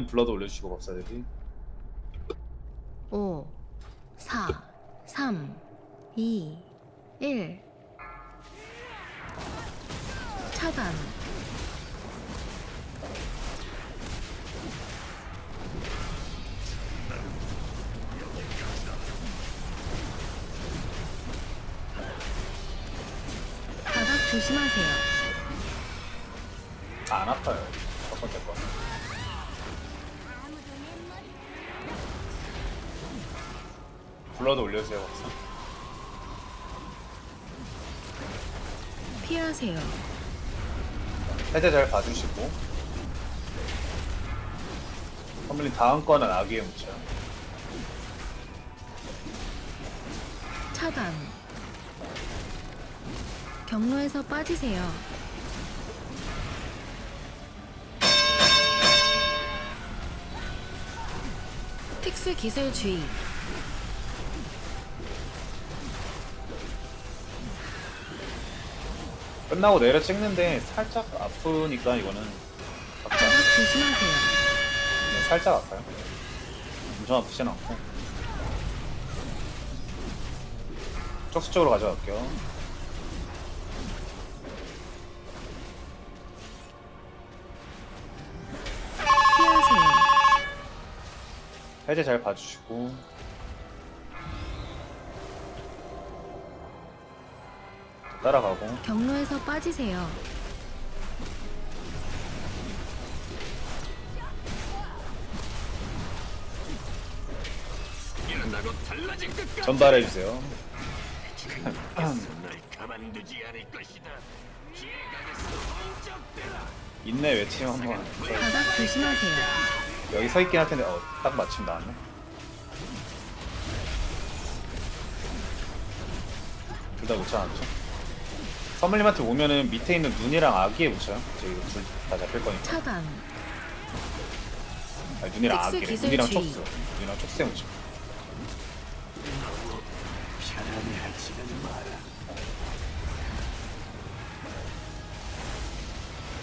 블러드 올려주시고 법사들이 5, 4, 3, 2, 1. 차단. 바닥 조심하세요. 안 아파요. 첫 번째 거. 블러드 올려주세요 법사. 피하세요. 해제 잘 봐주시고 선물님 다음 거는 아기의 묻혀요. 차단. 경로에서 빠지세요. 특수 기술 주의. 끝나고 내려 찍는데 살짝 아프니까 이거는 각자 바닥 조심하세요. 네, 살짝 아파요. 엄청 아프진 않고. 쪽수 쪽으로 가져갈게요. 피하세요. 해제 잘 봐주시고. 따라가고. 경로에서 빠지세요. 이런다고 달라질 것까 전달해 주세요. 날 가만두지 않을 것이다. 지혜가겠어 엉쩍대라. 인내 외침 한번. 바닥 조심하세요. 여기 서 있긴 할 텐데, 어, 딱 맞춤 나왔네. 둘다 묻혀놨죠? 선물님한테 오면은 밑에 있는 눈이랑 아기에 묻혀요. 저희 둘다 잡힐 거니까. 차단. 아니, 눈이랑 특수 아기래. 기술 눈이랑 주의. 촉수. 눈이랑 촉수에 마라.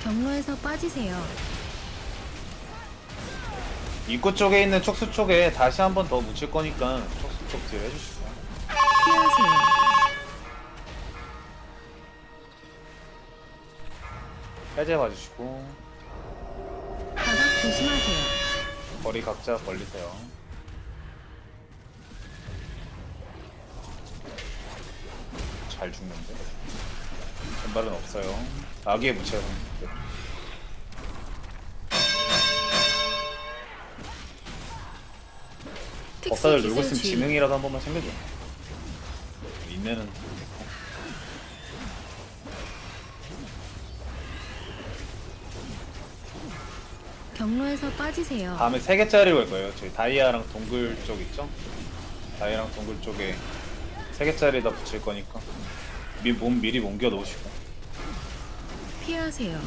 경로에서 빠지세요. 입구 쪽에 있는 촉수 쪽에 다시 한 번 더 묻힐 거니까 촉수 쪽딜 해주시고요. 피하세요. 해제 봐주시고 바닥 조심하세요. 거리 각자 벌리세요. 잘 죽는데 전발은 없어요. 아기에 묻혀요. 특수 법사들 놀고 기술 있으면 주의. 지능이라도 한 번만 챙겨줘. 인내는 됐고. 경로에서 빠지세요. 다음에 세 개짜리로 갈 거예요. 저희 다이아랑 동굴 쪽 있죠? 다이아랑 동굴 쪽에 세 개짜리 다 붙일 거니까 미, 몸 미리 옮겨 놓으시고 피하세요.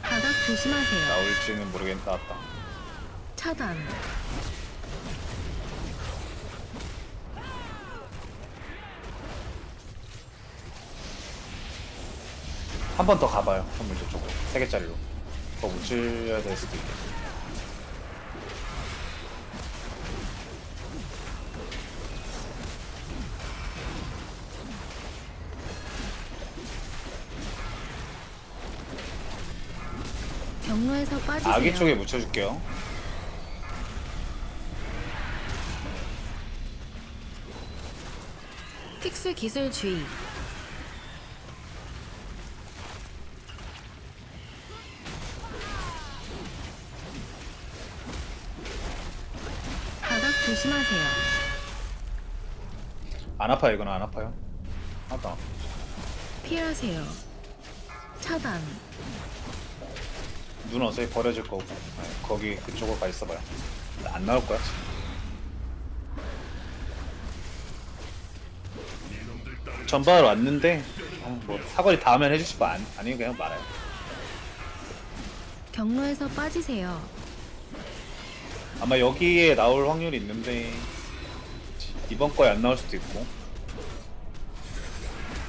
바닥 조심하세요. 나올지는 모르겠는데 나왔다. 차단. 한 번 더 가봐요. 선물 저쪽으로 세 개짜리로 더 묻혀야 될 수도 있겠네. 경로에서 빠지세요. 아기 쪽에 묻혀줄게요. 특수 기술 주의. 조심하세요. 안 아파요. 이건 안 아파요. 안 아파. 피하세요. 차단. 눈 어차피 버려질 거고 네, 거기 그쪽으로 가 있어봐요. 안 나올 거야. 전발 왔는데 아, 뭐 사거리 닿으면 거 아니, 아니면 그냥 말아요. 경로에서 빠지세요. 아마 여기에 나올 확률이 있는데 이번 거에 안 나올 수도 있고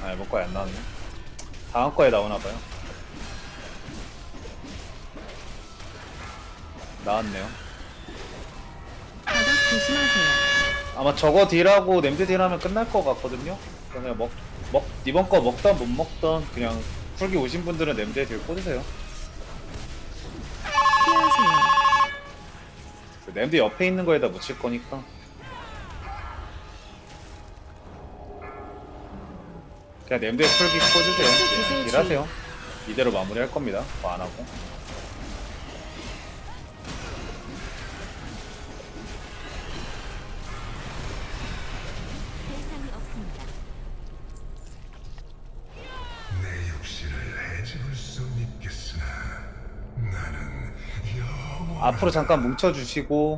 아 이번 거에 안 나왔네 다음 거에 나오나 봐요 나왔네요. 바닥 조심하세요. 아마 저거 딜하고 냄새 딜하면 끝날 것 같거든요. 그냥 먹, 먹 이번 거 먹던 못 먹던 그냥 풀기 오신 분들은 냄새 딜 꽂으세요. 그 냄새 옆에 있는 거에다 묻힐 거니까. 그냥 냄새 풀기 꽂으세요. 그냥 딜하세요. 이대로 마무리할 겁니다. 뭐 안 하고. 앞으로 잠깐 뭉쳐주시고